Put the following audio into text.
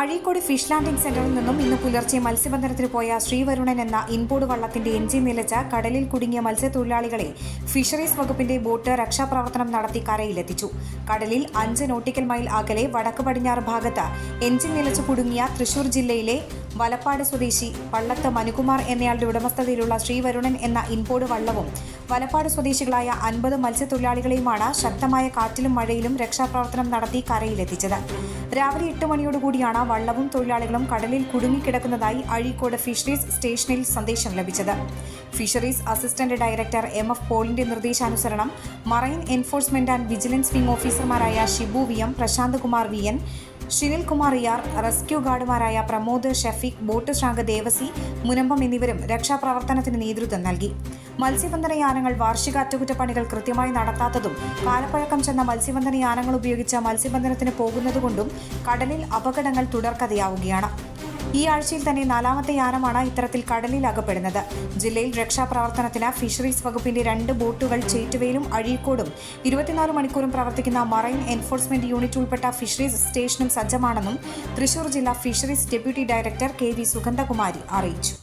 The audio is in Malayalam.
അഴീക്കോട് ഫിഷ് ലാൻഡിംഗ് സെന്ററിൽ നിന്നും ഇന്ന് പുലർച്ചെ മത്സ്യബന്ധനത്തിന് പോയ ശ്രീവരുണൻ എന്ന ഇൻബോർഡ് വള്ളത്തിന്റെ എഞ്ചിൻ നിലച്ച കടലിൽ കുടുങ്ങിയ മത്സ്യത്തൊഴിലാളികളെ ഫിഷറീസ് വകുപ്പിന്റെ ബോട്ട് രക്ഷാപ്രവർത്തനം നടത്തി കരയിലെത്തിച്ചു. കടലിൽ അഞ്ച് നോട്ടിക്കൽ മൈൽ അകലെ വടക്ക് പടിഞ്ഞാറ് ഭാഗത്ത് എഞ്ചിൻ നിലച്ചു കുടുങ്ങിയ തൃശൂർ ജില്ലയിലെ വലപ്പാട് സ്വദേശി പള്ളത്ത് മനുകുമാർ എന്നയാളുടെ ഉടമസ്ഥതയിലുള്ള ശ്രീവരുണൻ എന്ന ഇൻപോട് വള്ളവും വലപ്പാട് സ്വദേശികളായ അൻപത് മത്സ്യത്തൊഴിലാളികളെയുമാണ് ശക്തമായ കാറ്റിലും മഴയിലും രക്ഷാപ്രവർത്തനം നടത്തി കരയിലെത്തിച്ചത്. രാവിലെ എട്ട് മണിയോടുകൂടിയാണ് വള്ളവും തൊഴിലാളികളും കടലിൽ കുടുങ്ങിക്കിടക്കുന്നതായി അഴീക്കോട് ഫിഷറീസ് സ്റ്റേഷനിൽ സന്ദേശം ലഭിച്ചത്. Fisheries assistant director M F പോളിന്റെ നിർദ്ദേശാനുസരണം marine enforcement and vigilance wing ഓഫീസർമാരായ Shibu V M Prashanth Kumar V N Shinil Kumar ear rescue ഗാർഡുമാരായ പ്രമോദ് ഷഫീഖ് ബോട്ട് ശ്രാങ്ക് ദേവസി മുനമ്പം എന്നിവരും രക്ഷാപ്രവർത്തനത്തിന് നേതൃത്വം നൽകി. മത്സ്യബന്ധന യാനങ്ങൾ വാർഷിക അറ്റകുറ്റപ്പണികൾ കൃത്യമായി നടത്താത്തതും കാലപ്പഴക്കം ചെന്ന മത്സ്യബന്ധന യാനങ്ങൾ ഉപയോഗിച്ച മത്സ്യബന്ധനത്തിന് പോകുന്നതുകൊണ്ടും കടലിൽ അപകടങ്ങൾ തുടർക്കഥയാവുകയാണ്. ഈ ആഴ്ചയിൽ തന്നെ നാലാമത്തെ യാനമാണ് ഇത്തരത്തിൽ കടലിൽ അകപ്പെടുന്നത് ജില്ലയിൽ രക്ഷാപ്രവർത്തനത്തിന് ഫിഷറീസ് വകുപ്പിന്റെ രണ്ട് ബോട്ടുകൾ ചേറ്റുവയിലും അഴീക്കോടും ഇരുപത്തിനാല് മണിക്കൂറും പ്രവർത്തിക്കുന്ന മറൈൻ എൻഫോഴ്സ്മെന്റ് യൂണിറ്റ് ഉൾപ്പെട്ട ഫിഷറീസ് സ്റ്റേഷനും സജ്ജമാണെന്നും തൃശൂർ ജില്ലാ fisheries deputy director K V Sugandhakumari അറിയിച്ചു.